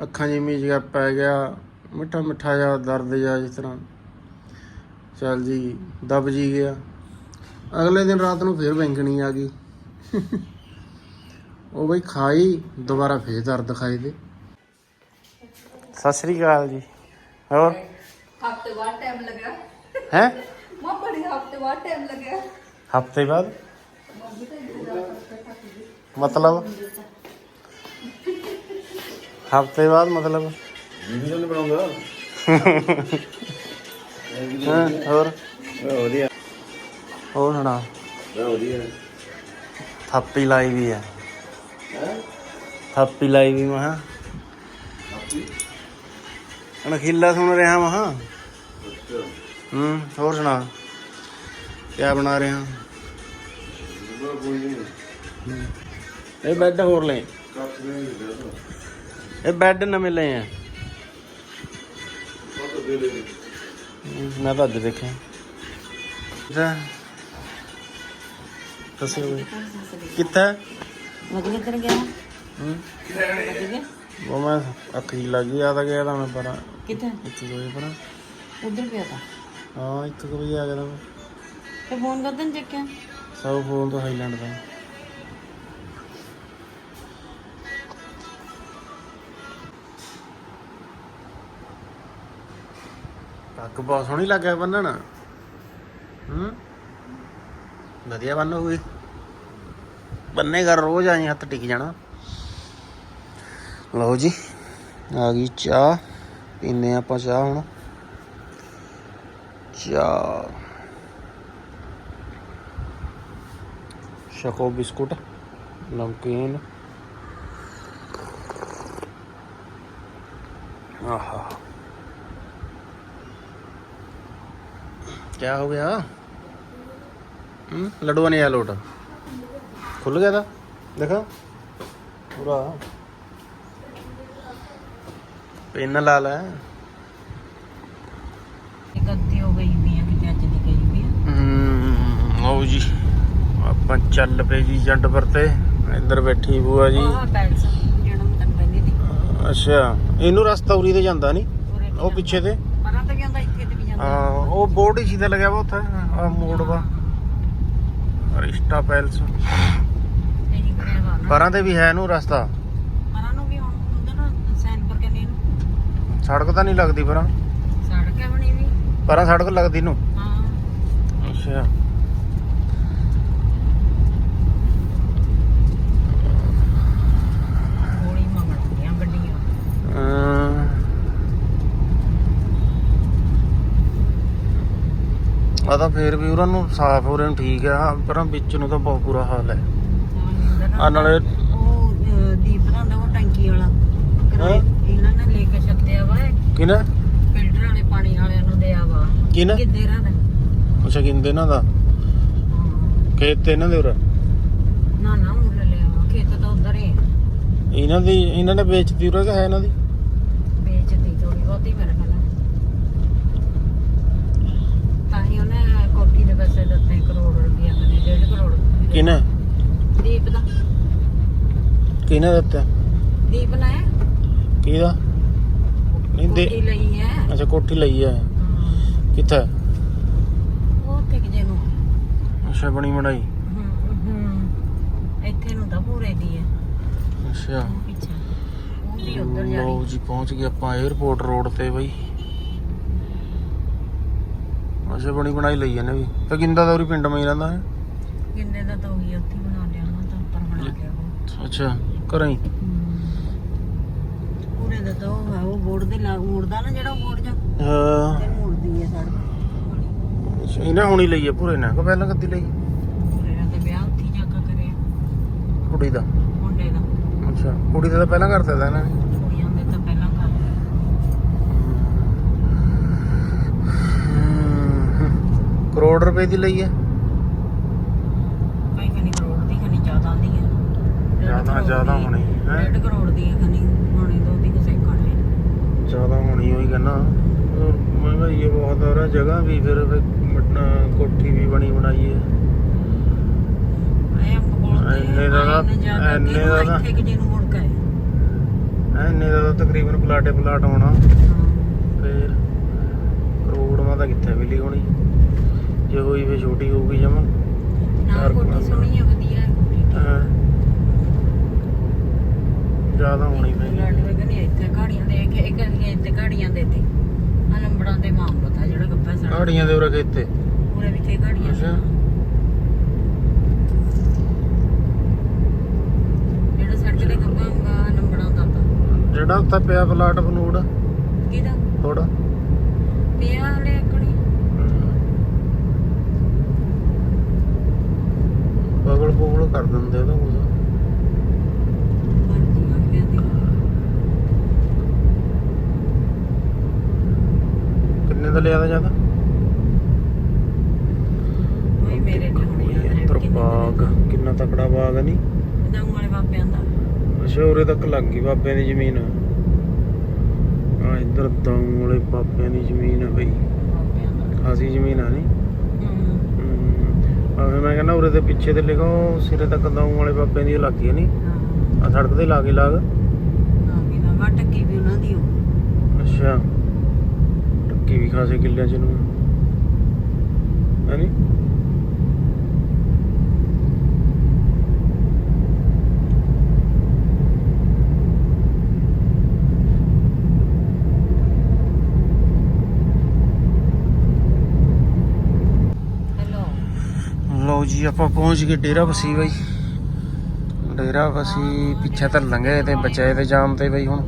ਅੱਖਾਂ ਜਿਵੇਂ ਮੀਚ ਗਿਆ, ਪੈ ਗਿਆ, ਮਿੱਠਾ ਮਿੱਠਾ ਜਿਹਾ ਦਰਦ ਜਿਹਾ ਇਸ ਤਰ੍ਹਾਂ। ਚੱਲ ਜੀ, ਦਬ ਜੀ ਗਿਆ। ਅਗਲੇ ਦਿਨ ਰਾਤ ਨੂੰ ਫੇਰ ਬੈਂਗਣੀ ਆ ਗਈ। ਉਹ ਬਈ ਖਾਈ ਦੁਬਾਰਾ ਫੇਰ ਦਰਦ ਖਾਈ ਦੇ। ਸਤਿ ਸ੍ਰੀ ਅਕਾਲ ਜੀ। ਹੋਰ? ਹਫ਼ਤੇ ਬਾਅਦ ਟਾਈਮ ਲੱਗਿਆ। ਹੈ? ਮਾਂ ਬੜੀ ਹਫ਼ਤੇ ਬਾਅਦ ਟਾਈਮ ਲੱਗਿਆ। ਹਫ਼ਤੇ ਬਾਅਦ? ਮੰਮੀ ਤਾਂ ਇੰਤਜ਼ਾਰ ਕਰਕੇ ਥੱਕ ਗਈ ਮਤਲਬ? ਹਫ਼ਤੇ ਬਾਅਦ ਮਤਲਬ? ਵੀਡੀਓ ਨਹੀਂ ਬਣਾਉਂਦਾ। ਹਾਂ ਹੋਰ? ਵਧੀਆ। ਹੋਰ ਸੁਣਾ? ਵਧੀਆ। ਥਾਪੀ ਲਾਈ ਵੀ ਆ ਥਾਪੀ ਲਾਈ ਵੀ ਮਹਾ। ਅਣਖੀਲਾ ਸੁਣ ਰਿਹਾ ਮਹਾ। ਹੂੰ ਹੋਰ ਸੁਣਾ। ਕੀ ਬਣਾ ਰਿਹਾ। ਇਹ ਬੈੱਡ ਹੋਰ ਲੈ। ਇਹ ਬੈੱਡ ਨਵੇਂ ਲਏ ਆ। ਮੈਂ ਤਾਂ ਅੱਜ ਦੇਖਿਆ ਬਈ। ਕਿੱਥੇ? ਮਗਲੇ ਕਿੱਧਰ ਗਿਆ? ਹੂੰ? ਮਗਲੇ ਉਹ ਮੈਂ ਅੱਖ ਜੀ ਲੱਗ ਗਈ ਆ ਤਾਂ ਗਿਆ ਤਾਂ ਮੈਂ ਪਰਾਂ। ਕਿੱਥੇ? ਇੱਕ ਵਜੇ ਪਰਾਂ। ਉਧਰ ਪਿਆ ਤਾਂ। ਹਾਂ ਇੱਕ ਕੁ ਵਜੇ ਆ ਗਿਆ ਤਾਂ ਮੈਂ। ਤੇ ਫੋਨ ਕਰਦਾਂ ਚੱਕਿਆ? ਸਭ ਫੋਨ ਤੋਂ ਹਾਈਲੈਂਡ ਦਾ। ਪੱਗ ਬਹੁਤ ਸੋਹਣੀ ਲੱਗਿਆ ਬੰਨਣ। ਹੂੰ? ਵਧੀਆ ਬੰਨ ਹੋਈ ਬੰਨੇਗਾ ਰੋਜ਼ ਆਈ ਹੱਥ ਟਿਕ ਜਾਣਾ। ਲਓ ਜੀ, ਆ ਗਈ ਚਾਹ। ਪੀਨੇ ਆਪਾਂ ਚਾਹ ਹੁਣ। ਚਾਹ। ਸ਼ਕੋ ਬਿਸਕੁਟ, ਨਮਕੀਨ। ਆਹਾ। ਕੀ ਹੋ ਗਿਆ? ਹੂੰ, ਲਡੂਆ ਨਹੀਂ ਆ ਲੋਟਾ। ਖੁੱਲ ਗਿਆ ਦਾ ਦੇਖਾ। ਪੂਰਾ। ਪੈਨ ਲਾਲ ਹੈ ਗੱਦੀ ਹੋ ਗਈ ਵੀ ਆ ਕਿਤੇ ਅੱਜ ਦੀ ਗਈ ਵੀ ਆ। ਲਓ ਜੀ ਆਪਾਂ ਚੱਲ ਪਏ ਜੀ ਜੰਡ ਪਰ ਤੇ। ਇੱਧਰ ਬੈਠੀ ਬੂਆ ਜੀ। ਅੱਛਾ ਇਹਨੂੰ ਰਸਤਾ ਉਰੀ ਤੇ ਜਾਂਦਾ ਨਹੀਂ ਉਹ ਪਿੱਛੇ ਤੇ? ਪਰਾਂ ਤੇ ਜਾਂਦਾ ਇੱਥੇ ਤੇ ਵੀ ਜਾਂਦਾ। ਹਾਂ ਉਹ ਬੋਰਡ ਹੀ ਸੀਦਾ ਲੱਗਿਆ ਵਾ ਉੱਥੇ। ਆ ਮੋੜ ਵਾ। ਰਿਸ਼ਤਾ ਪੈਲਸ। ਪਰਾਂ ਤੇ ਵੀ ਹੈ ਇਹਨੂੰ ਰਸਤਾ? ਪਰਾਂ ਨੂੰ ਵੀ ਹੁਣ ਹੁੰਦਾ ਨਾ ਸੈਨਪੁਰ ਕੰਨੇ ਨੂੰ ਸੜਕ ਤਾਂ ਨਹੀਂ ਲੱਗਦੀ ਪਰਾਂ? ਸੜਕ ਹੈ ਬਣੀ ਵੀ। ਪਰਾਂ ਸੜਕ ਲੱਗਦੀ ਨੂੰ ਹਾਂ। ਅੱਛਾ। ਆ ਤਾਂ ਫੇਰ ਵੀ ਉਹਨਾਂ ਨੂੰ ਸਾਫ਼ ਹੋ ਰਹੇ ਨੂੰ ਠੀਕ ਆ ਪਰ ਵਿੱਚ ਨੂੰ ਤਾਂ ਬਹੁਤ ਬੁਰਾ ਹਾਲ ਹੈ। ਆ ਨਾਲੇ ਉਹ ਅਹ, ਦੀਪ ਦਾ ਹੁੰਦਾ ਉਹ ਟੈਂਕੀ ਵਾਲਾ। ਕਿਰਾਏ-? ਇਹਨਾਂ ਨੇ ਲੈ ਕੇ ਛੱਡਿਆ ਵਾ ਕਿਨੇ ਫਿਲਟਰ ਵਾਲੇ ਪਾਣੀ ਵਾਲਿਆਂ ਨੂੰ ਦਿਆ ਵਾ। ਕਿਨੇ ਕਿੱਦੇਰਾਂ ਦਾ ਅੱਛਾ ਕਿੰਦੇ ਇਹਨਾਂ ਦਾ? ਹਾਂ। ਖੇਤ ਤੇ ਇਹਨਾਂ ਦੇ ਉਰੇ? ਨਾ ਨਾ ਮੁੱਲ ਲਿਆ ਵਾ। ਖੇਤ ਤਾਂ ਉਧਰ ਹੀ ਆ। ਇਹਨਾਂ ਦੀ ਇਹਨਾਂ ਨੇ ਵੇਚਤੀ ਉਰੇ ਕਿ ਹੈ ਇਹਨਾਂ ਦੀ? ਵੇਚਦੀ ਥੋੜੀ ਬਹੁਤੀ ਮੇਰੇ ਨਾਲ। ਤਾਂ ਹੀ ਉਹਨੇ ਕੋਠੀ ਦੇ ਪੈਸੇ ਦਿੱਤੇ ਕਰੋੜ ਰੁਪਇਆ ਕਨੇ 1.5 ਕਰੋੜ ਕਿਨੇ ਦੀਪ ਦਾ। ਕਿਨੇ ਦਿੱਤਾ? ਦੀਪ ਨੇ। ਕਿਹਦਾ? ਨਹੀਂ ਦੇ ਕੋਠੀ ਲਈ ਹੈ। ਅੱਛਾ ਕੋਠੀ ਲਈ ਹੈ। ਕਿੱਥੇ? ਉਹ ਤੇ ਕਿਜੇ ਨੂੰ। ਅੱਛਾ ਬਣੀ ਬਣਾਈ। ਇੱਥੇ ਨੂੰ ਤਾਂ ਪੂਰੇ ਦੀ ਹੈ। ਅੱਛਾ। ਉੱਧਰ ਜਾ ਪਹੁੰਚ ਗਏ ਆਪਾਂ 에어ਪੋਰਟ ਰੋਡ ਤੇ ਬਈ। ਅੱਛਾ ਬਣੀ ਬਣਾਈ ਲਈ ਇਹਨੇ ਵੀ। ਤੇ ਕਿੰਦਾ ਦਾ ਉਰੀ ਪਿੰਡ ਮੈਂ ਰਹਿੰਦਾ ਹੈ? ਕਿੰਨੇ ਦਾ ਤਾਂ ਉੱਥੇ ਬਣਾ ਲਿਆ ਉਹਨਾਂ ਤਾਂ ਉੱਪਰ ਬਣਾ ਲਿਆ ਉਹ। ਅੱਛਾ। ਘਰਾਂ ਹੀ। ਪੂਰੇ ਦਾ ਤਾਂ ਉਹ ਹੈ ਉਹ ਬੋਰਡ ਦੇ ਲਾਗ ਮੁੜਦਾ ਨਾ ਜਿਹੜਾ ਬੋਰਡ ਜਾ। ਹਾਂ। ਤੇ ਮੁੜਦੀ ਹੈ ਸੜਕ। ਇਹਨੇ ਹੁਣੀ ਲਈ ਹੈ ਪੂਰੇ ਨੇ ਕਿ ਪਹਿਲਾਂ ਕਦੀ ਲਈ? ਪੂਰੇ ਦਾ ਵਿਆਹ ਉੱਥੇ ਜਾ ਕੇ ਕਰਿਆ। ਕੁੜੀ ਦਾ? ਮੁੰਡੇ ਦਾ। ਅੱਛਾ ਕੁੜੀ ਦਾ ਤਾਂ ਪਹਿਲਾਂ ਕਰ ਦਿੱਤਾ ਇਹਨਾਂ ਨੇ। ਕੁੜੀਆਂ ਦੇ ਤਾਂ ਪਹਿਲਾਂ ਕਰ ਹਮ, ਕਰੋੜ ਰੁਪਏ ਦੀ ਲਈ ਹੈ ਭਾਈ ਖਨੀ ਕਰੋੜ ਦੀ ਖਨੀ ਜ਼ਿਆਦਾ ਦੀ ਹੈ ਡੇਢ ਜ਼ਿਆਦਾ- ਜ਼ਿਆਦਾ ਦੀ- ਹੋਣੀ, ਹੈਂ? ਡੇਢ ਕਰੋੜ ਦੀ ਹੈ ਖਨੀ ਹੋਣੀ ਦੋ ਦੀ ਕਿਸੇ ਕਰ ਲਈ ਜ਼ਿਆਦਾ ਹੋਣੀ ਹੋਈ ਕਹਿੰਦਾ। ਮਹਿੰਗਾਈ ਹੈ ਬਹੁਤ ਹੋ ਰਿਹਾ ਜਗ੍ਹਾ ਵੀ ਫਿਰ ਮਟਨਾ ਕੋਠੀ ਵੀ ਬਣੀ ਬਣਾਈ ਹੈ ਐ ਬੋਲਦੇ ਇੰਨੇ ਦਾ ਇੰਨੇ ਦਾ ਤਾਂ- ਇੱਥੇ ਕਿ ਨੂੰ ਮੁੜ ਕੇ ਐ ਇੰਨੇ ਦਾ ਤਕਰੀਬਨ ਪਲਾਟੇ ਪਲਾਟ ਹੋਣਾ। ਫਿਰ ਕਰੋੜ ਮਾ ਤਾਂ ਕਿੱਥੇ ਮਿਲੀ ਹੋਣੀ? ਜੇ ਹੋਈ ਫੇ ਛੋਟੀ ਹੋਊਗੀ ਜਮਾ। ਨਾ ਕੋਠੀ। ਸੋਹਣੀ ਹੈ ਵਧੀਆ ਹੈ ਕੋਠੀ। ਜ਼ਿਆਦਾ ਹੋਣੀ ਪੈਣੀ ਲਾਡਵੇ ਕਨੀ ਇੱਥੇ ਗਾੜੀਆਂ ਦੇ ਕੇ ਇੱਕ ਅਗਲੀਆਂ ਇੱਥੇ ਗਾੜੀਆਂ ਦੇ ਤੇ। ਆ ਨੰਬਰਾਂ ਦੇ ਮਾਮ ਪਤਾ ਜਿਹੜਾ ਗੱਪਾ ਸੜ ਗਾੜੀਆਂ ਦੇ ਉਰੇ ਖੇਤੇ ਪੂਰੇ ਵੀ ਤੇ ਗਾੜੀਆਂ ਸੀ। ਅੱਛਾ। ਜਿਹੜਾ ਸੜਕ ਦੇ ਗੱਪਾ ਹੁੰਦਾ ਨੰਬਰਾਂ ਦਾ ਤਾਂ ਜਿਹੜਾ ਉੱਥੇ ਪਿਆ ਪਲਾਟ ਬਨੂੜ ਕਿਹਦਾ? ਥੋੜਾ ਪਿਆ ਹਲੇ ਅਕਣੀ ਬਗਲ ਬੁਗਲ ਕਰ ਦਿੰਦੇ ਉਹਦਾ ਕੁਝ ਮਰਜ਼ੀ ਅਗਲੇ ਦੀ ਕਿੰਨੇ ਦਾ ਲਿਆ ਦਾ ਜ਼ਿਆਦਾ? ਕੋਈ ਮੇਰੇ ਨਹੀਂ ਹੋਣੀ ਹੈ ਕਿੰਨੇ ਬਾਗ ਕਿੰਨਾ ਤਕੜਾ ਬਾਗ ਹੈ ਨਹੀਂ ਦਮ ਵਾਲੇ ਬਾਪਿਆਂ ਦਾ। ਅੱਛਾ ਉਰੇ ਤੱਕ ਲੱਗ ਗਈ ਬਾਬਿਆਂ ਦੀ ਜ਼ਮੀਨ। ਆ ਇੱਧਰ ਦਮ ਵਾਲੇ ਬਾਬਿਆਂ ਦੀ ਜ਼ਮੀਨ ਹੈ ਬਈ। ਦਾ। ਖਾਸੀ ਜ਼ਮੀਨ ਆ ਨਹੀਂ ਹੂੰ। ਆ ਫਿਰ ਮੈਂ ਕਹਿੰਦਾ ਉਰੇ ਦੇ ਪਿੱਛੇ ਤੇ ਲਿਖੋ ਸਿਰੇ ਤੱਕ ਦਮ ਵਾਲੇ ਬਾਬਿਆਂ ਦੀ ਲੱਗ ਗਈ ਨਹੀਂ ਹਾਂ। ਆ ਸੜਕ ਦੇ ਲਾਗੇ ਲਾਗ ਨਾ ਵੀ ਨਾ ਵਾ ਟੱਕੀ ਵੀ ਉਹਨਾਂ ਦੀ ਹੋ ਅੱਛਾ। ਟੱਕੀ ਵੀ ਖਾਸੇ ਕਿੱਲਿਆਂ ਚ ਨੂੰ। ਹੈ ਨੀ ਹੈਲੋ ਲਓ ਜੀ ਆਪਾਂ ਪਹੁੰਚ ਗਏ ਡੇਰਾ ਬਸੀ ਬਾਈ। ਡੇਰਾ ਬਸੀ ਪਿੱਛੇ ਤਾਂ ਲੰਘੇ ਤੇ ਬਚਾਏ ਤੇ ਜਾਮ ਤੇ ਬਈ ਹੁਣ।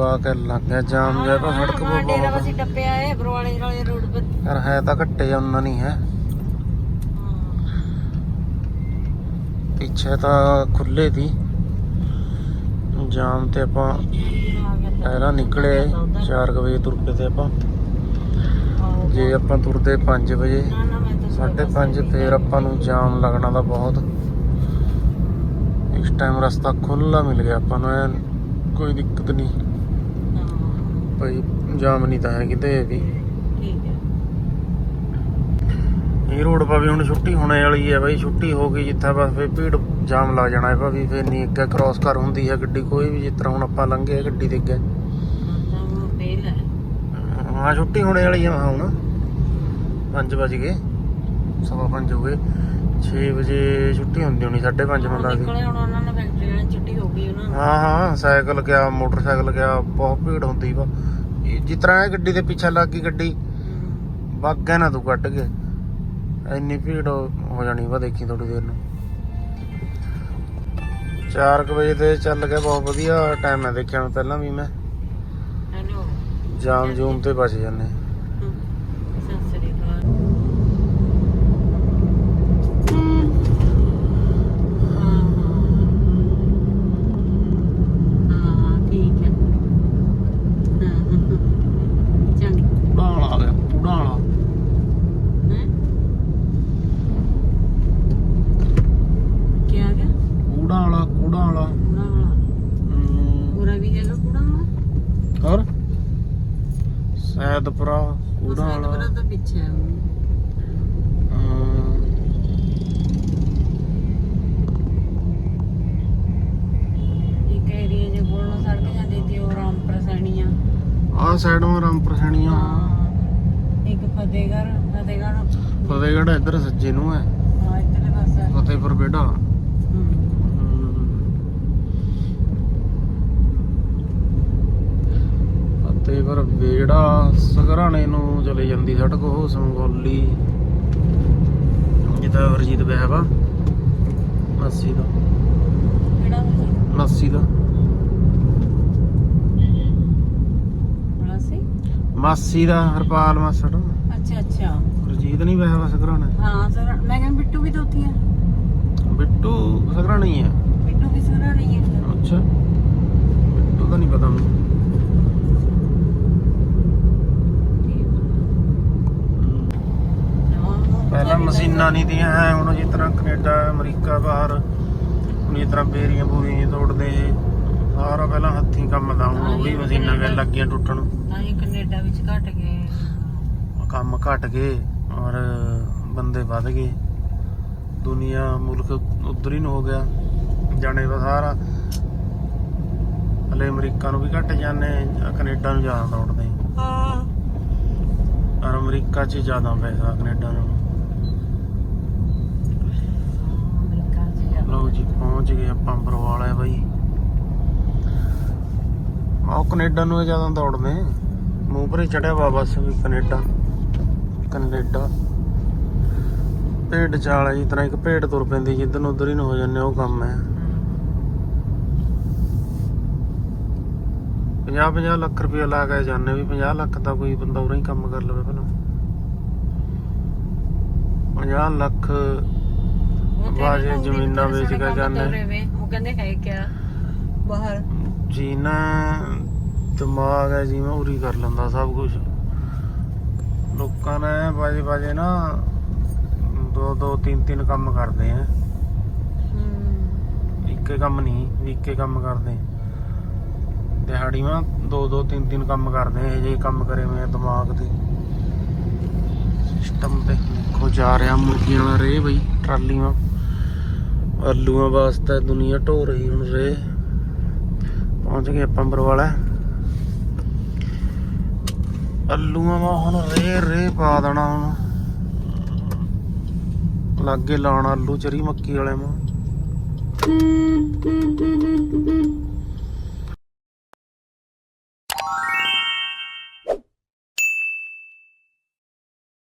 ਪੂਰਾ ਕੇ ਲੰਘ ਗਿਆ ਜਾਮ ਗਿਆ ਤਾਂ ਸੜਕ ਤੇ ਡੇਰਾ ਬਹੁਤ ਵਸੀ ਟੱਪਿਆ ਹੈ ਬਰਵਾਲੇ ਵਾਲੇ ਰੋਡ ਪਰ ਯਾਰ ਹੈ ਤਾਂ ਘੱਟੇ ਉਹਨਾਂ ਨਹੀਂ ਹੈ। ਪਿੱਛੇ ਤਾਂ ਖੁੱਲੇ ਸੀ। ਜਾਮ ਤੇ ਆਪਾਂ ਪਹਿਲਾਂ ਨਿਕਲੇ 4 ਵਜੇ ਤੁਰ ਪਏ ਤੇ ਆਪਾਂ। ਜੇ ਆਪਾਂ ਤੁਰਦੇ 5 ਵਜੇ ਨਾ ਨਾ ਮੈਂ ਤਾਂ ਸਾਢੇ ਪੰਜ ਫੇਰ ਆਪਾਂ ਨੂੰ ਜਾਮ ਲੱਗਣਾ ਦਾ ਬਹੁਤ। ਇਸ ਟਾਈਮ ਰਸਤਾ ਖੁੱਲਾ ਮਿਲ ਗਿਆ ਆਪਾਂ ਨੂੰ ਕੋਈ ਦਿੱਕਤ ਨਹੀਂ ਭਾਈ ਜਾਮ ਨਹੀਂ ਤਾਂ ਹੈ ਕਿਤੇ ਵੀ। ਠੀਕ ਹੈ। ਇਹ ਰੋਡ ਪਾ ਵੀ ਹੁਣ ਛੁੱਟੀ ਹੋਣੇ ਵਾਲੀ ਹੈ ਬਾਈ ਛੁੱਟੀ ਹੋ ਗਈ ਜਿੱਥੇ ਬਸ ਫੇਰ ਭੀੜ ਜਾਮ ਲੱਗ ਜਾਣਾ ਹੈ ਭਾਵੇਂ ਫੇਰ ਨਹੀਂ ਅੱਗੇ ਕ੍ਰਾਸ ਕਰ ਹੁੰਦੀ ਹੈ ਗੱਡੀ ਕੋਈ ਵੀ ਜਿਸ ਤਰ੍ਹਾਂ ਹੁਣ ਆਪਾਂ ਲੰਘੇ ਗੱਡੀ ਦੇ ਅੱਗੇ। ਹੈ। ਛੁੱਟੀ ਹੋਣੇ ਵਾਲੀ ਹੈ ਹੁਣ। 5 ਵਜ ਗਏ ਸਵਾ ਪੰਜ ਹੋ ਗਏ। 6 ਵਜੇ ਛੁੱਟੀ ਹੁੰਦੀ ਹੋਣੀ 5:30 ਮੈਨੂੰ ਲੱਗਦੀ ਨਿਕਲੇ ਹੁਣ ਉਹਨਾਂ ਨੇ ਹੋ ਹਾਂ ਸਾਈਕਲ ਗਿਆ ਮੋਟਰਸਾਈਕਲ ਗਿਆ ਬਹੁਤ ਭੀੜ ਹੁੰਦੀ ਵਾ। ਜਿਸ ਤਰ੍ਹਾਂ ਇਹ ਗੱਡੀ ਦੇ ਪਿੱਛੇ ਲੱਗ ਗਈ ਗੱਡੀ ਵਗ ਨਾ ਤੂੰ ਕੱਢ ਕੇ। ਇੰਨੀ ਭੀੜ ਹੋ ਜਾਣੀ ਵਾ ਦੇਖੀ ਥੋੜੀ ਦੇਰ ਨੂੰ। 4 ਵਜੇ ਤੇ ਚੱਲ ਗਿਆ ਬਹੁਤ ਵਧੀਆ ਟਾਈਮ ਹੈ ਦੇਖਿਆ ਨੂੰ ਪਹਿਲਾਂ ਵੀ ਮੈਂ। ਜਾਮ ਜੂਮ ਤੇ ਬਚ ਜਾਂਦੇ ਹਮ, ਸਤਿ ਸ੍ਰੀ ਅਕਾਲ ਹਾਂ, ਹਾਂ। ਹਾਂ, ਠੀਕ ਹੈ ਹਾਂ, ਚੰਗਾ ਉਡਾਣ ਆ ਗਿਆ ਉਡਾਣ ਹੈਂ? ਕੀ ਆ ਗਿਆ ਕੂੜਾ ਵਾਲਾ ਕੂੜਾ ਵਾਲਾ ਕੂੜਾ ਵਾਲਾ ਪੂਰਾ ਵੀ ਹੈਗਾ ਕੂੜਾ ਵਾਲਾ ਹੋਰ ਸੈਦਪੁਰਾ ਕੂੜਾ ਸਾਈਡ ਵਾਲਾ ਪਰ ਤਾਂ ਪਿੱਛੇ ਹੈ ਉਹ। ਹਮ, ਇੱਕ ਏਰੀਆ ਜੇ ਕੋਲੋਂ ਸੜਕ ਜਾਂਦੀ ਸੀ ਉਹ ਰਾਮਪੁਰ ਸੈਣੀਆਂ ਆਹ ਸਾਈਡੋਂ ਰਾਮਪੁਰ ਸੈਣੀਆਂ ਇੱਕ ਫਤਿਹਗੜ੍ਹ ਫਤਿਹਗੜ੍ਹ। ਫਤਿਹਗੜ੍ਹ ਇੱਧਰ ਸੱਜੇ ਨੂੰ ਹੈ ਹਾਂ ਇੱਧਰਲੇ ਪਾਸੇ ਫਤਿਹਪੁਰ ਬੇੜਾ। ਫਤਿਹਪੁਰ ਬੇੜਾ ਸਗਰਾਣੇ ਨੂੰ ਚਲੇ ਜਾਂਦੀ ਸੜਕ ਉਹ ਸੰਗੋਲੀ। ਜਿੱਦਾਂ ਵਰਜੀਤ ਵਿਆਹ ਵਾ। ਮਾਸੀ ਦਾ। ਕਿਹੜਾ ਸੀ ਮਾਸੀ ਦਾ ਬੜਾ ਸੀ ਮਾਸੀ ਦਾ ਹਰਪਾਲ ਮਾਸੜ। ਅੱਛਾ ਅੱਛਾ। ਵਰਜੀਤ ਨਹੀਂ ਵਿਆਹ ਵਾ ਸਗਰਾਣੇ ਹਾਂ ਸਰ ਮੈਂ ਕਹਿੰਦਾ ਬਿੱਟੂ ਵੀ ਤਾਂ ਉੱਥੇ ਹੈ ਬਿੱਟੂ ਸਗਰਾਣੇ ਹੀ ਹੈ ਬਿੱਟੂ ਵੀ ਸਰਾ ਨਹੀਂ ਹੈ ਅੱਛਾ। ਬਿੱਟੂ ਦਾ ਨਹੀਂ ਪਤਾ ਮੈਨੂੰ। ਪਹਿਲਾਂ ਮਸ਼ੀਨਾਂ ਨਹੀਂ ਦੀਆਂ ਹੈ ਹੁਣ ਜਿਸ ਤਰ੍ਹਾਂ ਕੈਨੇਡਾ ਅਮਰੀਕਾ ਬਾਹਰ ਹੁਣ ਜਿਸ ਤਰ੍ਹਾਂ ਬੇਰੀਆਂ ਬੂਰੀਆਂ ਤੋੜਦੇ। ਹੱਥੀਂ ਕੰਮ ਦਾ ਹੁਣ ਉਹ ਵੀ ਮਸ਼ੀਨਾਂ ਗਏ ਲੱਗੀਆਂ ਟੁੱਟਣ। ਤਾਂ ਇਹ ਕੈਨੇਡਾ ਵਿੱਚ ਘਟ ਗਏ। ਕੰਮ ਘਟ ਗਏ ਔਰ ਬੰਦੇ ਵੱਧ ਗਏ। ਦੁਨੀਆ ਮੁਲਕ ਉਧਰ ਹੀ ਨੂੰ ਹੋ ਗਿਆ। ਜਾਣੇ ਦਾ ਸਾਰਾ। ਹਲੇ ਅਮਰੀਕਾ ਨੂੰ ਵੀ ਘਟ ਜਾਂਦੇ ਕੈਨੇਡਾ ਨੂੰ ਜ਼ਿਆਦਾ ਦੌੜਦੇ ਹਾਂ। ਔਰ ਅਮਰੀਕਾ 'ਚ ਜ਼ਿਆਦਾ ਪੈਸਾ ਕੈਨੇਡਾ ਨਾਲੋਂ। ਅਮਰੀਕਾ ਚ ਜਾ ਲਓ ਜੀ ਪਹੁੰਚ ਗਏ ਆਪਾਂ ਬਰਵਾਲਾ ਬਾਈ। ਆਹ ਕੈਨੇਡਾ ਨੂੰ ਜ਼ਿਆਦਾ ਦੌੜਦੇ ਮੂੰਹ ਪਰੇ ਚੜਿਆ ਵਾ ਬਸ ਵੀ ਕੈਨੇਡਾ। ਕੈਨੇਡਾ। ਭੇਡ ਚਾਲ ਜੀ ਤਰ੍ਹਾਂ ਇੱਕ ਭੇਡ ਤੁਰ ਪੈਂਦੀ ਜਿੱਧਰ ਨੂੰ ਉਧਰ ਹੀ ਨੂੰ ਹੋ ਜਾਂਦੇ ਉਹ ਕੰਮ ਹੈ। 50 50 ਲੱਖ ਰੁਪਏ ਲਾ ਕੇ ਜਾਂਦੇ ਵੀ 50 ਲੱਖ ਦਾ ਕੋਈ ਬੰਦਾ ਉਰਾਂ ਹੀ ਕੰਮ ਕਰ ਲਵੇ ਪਹਿਲਾਂ। 50 ਲੱਖ ਬਾਜੇ ਜ਼ਮੀਨਾਂ ਵੇਚ ਕੇ ਜਾਂਦੇ। ਉਹ ਕਹਿੰਦੇ ਹੈ ਕਿਆ? ਬਾਹਰ। ਜੀਨਾ ਦਿਮਾਗ ਹੈ ਜਿਵੇਂ ਉਰੀ ਕਰ ਲੈਂਦਾ ਸਭ ਕੁਝ ਲੋਕਾਂ ਨੇ ਬਾਜੇ ਬਾਜੇ ਨਾ ਦੋ ਦੋ ਤਿੰਨ ਤਿੰਨ ਕੰਮ ਕਰਦੇ ਆ। ਇੱਕੇ ਕੰਮ ਨਹੀਂ ਵੀ ਇੱਕੇ ਕੰਮ ਕਰਦੇ। ਦਿਹਾੜੀ ਮਾ ਦੋ ਦੋ ਤਿੰਨ ਤਿੰਨ ਕੰਮ ਕਰਦੇ ਇਹ ਜੇ ਕੰਮ ਕਰੇ ਮੈਂ ਦਿਮਾਗ ਤੇ। ਸਿਸਟਮ ਤੇ ਦੇਖੋ ਜਾ ਰਿਹਾ ਮੁਰਗੀਆਂ ਵਾਲਾ ਰੇ ਬਈ ਟਰਾਲੀ ਮਾ ਆਲੂਆਂ ਵਾਸਤੇ ਦੁਨੀਆ ਢੋ ਰਹੀ ਹੁਣ ਰੇ ਪਹੁੰਚ ਗਏ ਆਪਾਂ ਬਰਵਾਲਾ ਆਲੂਆਂ ਮਾ ਹੁਣ ਰੇ ਰੇ ਪਾ ਦੇਣਾ ਹੁਣ। ਲਾਗੇ ਲਾਉਣ ਆਲੂ ਚਰੀ ਮੱਕੀ ਵਾਲੇ ਮਾ